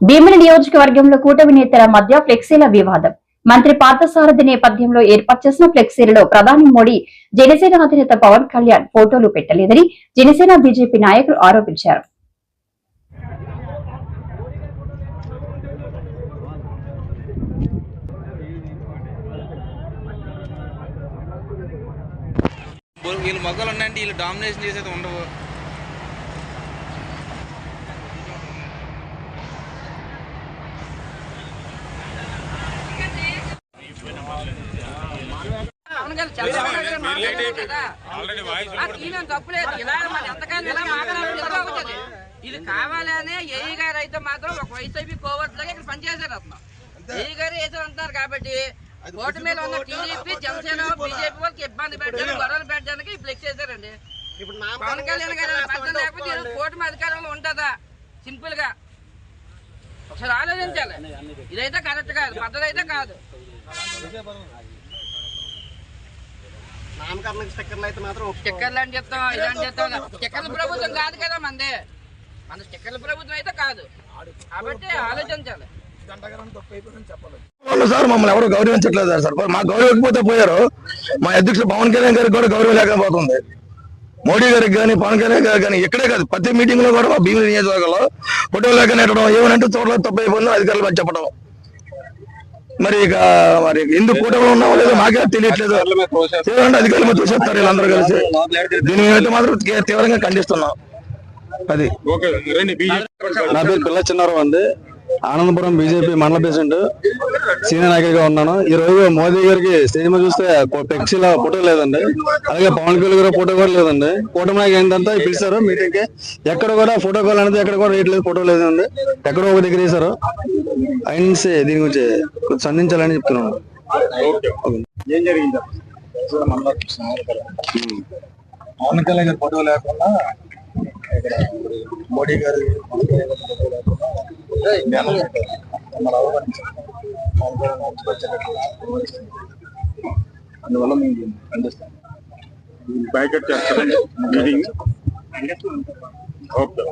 భీమిలి నియోజకవర్గంలో కూటమి నేతల మధ్య ఫ్లెక్సీల వివాదం. మంత్రి పార్థసారథి నేపథ్యంలో ఏర్పాటు చేసిన ఫ్లెక్సీలలో ప్రధాని మోడీ జనసేన అధినేత పవన్ కళ్యాణ్ ఫోటోలు పెట్టలేదని జనసేన బీజేపీ నాయకులు ఆరోపించారు. వీళ్ళు మొగ్గలు ఉన్నాయంటే వీళ్ళు డామినేషన్ చేసేది ఉండవు. చంద్రబాబు తప్పులేదు. ఇలా మాట్లాడాలి. ఇది కావాలనే ఏఈ గారు అయితే మాత్రం ఒక వైసీపీ కోవర్ట్ లాగా ఇక్కడ పనిచేశారు అతను. ఏఈ గారు ఏదో అంటున్నారు కాబట్టి ఓటు మీద ఉన్న టీడీపీ జనసేన బీజేపీ వాళ్ళకి ఇబ్బంది పెట్టడానికి గొడవలు పెట్టడానికి ఫ్లెక్స్ చేశారండి. పవన్ కళ్యాణ్ గారు లేకపోతే కూటమి అధికారంలో ఉంటుందా? సింపుల్గా. ఒకసారి ఆలోచించాలి. ఇదైతే కరెక్ట్ కాదు పద్ధతి అయితే కాదు. స్టిక్కర్లు అయితే మాత్రం ఒప్పుకోం. స్టిక్కర్లు అని చెప్తాం ఇలాంటి చెప్తాం. స్టిక్కర్ల ప్రభుత్వం కాదు కదా మంది. మన స్టిక్కర్ల ప్రభుత్వం అయితే కాదు. కాబట్టి ఆలోచించాలి. సార్ మమ్మల్ని ఎవరు గౌరవించట్లేదు సార్. మా గౌరవించకపోతే పోయారు. మా అధ్యక్షులు పవన్ కళ్యాణ్ గారికి కూడా గౌరవం లేకపోతుంది. మోడీ గారికి కానీ పవన్ కళ్యాణ్ గారికి కానీ ఇక్కడే కాదు ప్రతి మీటింగ్లో కూడా మా భీమిలి నియోజకవర్గంలో ఫోటో లేక నెట్టడం ఏమనంటే చూడలేదు తప్పు అయిపోయిందో అధికారులు చెప్పడం. మరి ఇక మరి ఎందుకు కూటమిలో ఉన్నామో లేదో మాకే తెలియట్లేదు. ఏమంటే అధికారులు మీద చూసేస్తారు వీళ్ళందరూ కలిసి. దీని మీద మాత్రం తీవ్రంగా ఖండిస్తున్నాం. అది. నా పేరు పిల్ల చిన్నారావు అండి. ఆనందపురం బీజేపీ మండల ప్రెసిడెంట్ సీనియర్ నాయకుడిగా ఉన్నాను. ఈ రోజు మోదీ గారికి స్టేజ్ మీద చూస్తే ఫ్లెక్సీలో ఫోటో లేదండి. అలాగే పవన్ కళ్యాణ్ గారు ఫోటో కూడా లేదండి. ఫోటో నాయకు ఏంటంటే పిలిచారు మీటింగ్కి ఎక్కడ కూడా ఫోటో కాల్ అనేది ఎక్కడ కూడా రేట్ లేదు ఫోటో లేదండి. ఎక్కడో ఒక దగ్గర వేశారు. అయినసి దీని గురించి సంధించాలని చెప్తున్నాను. ఏం జరిగింది? పవన్ కళ్యాణ్ గారి ఫోటో లేకుండా మోడీ గారి ఫోటో లేకుండా అందువల్ల మేము ఖండిస్తాం బ్యాకెట్ మీటింగ్ ఓకే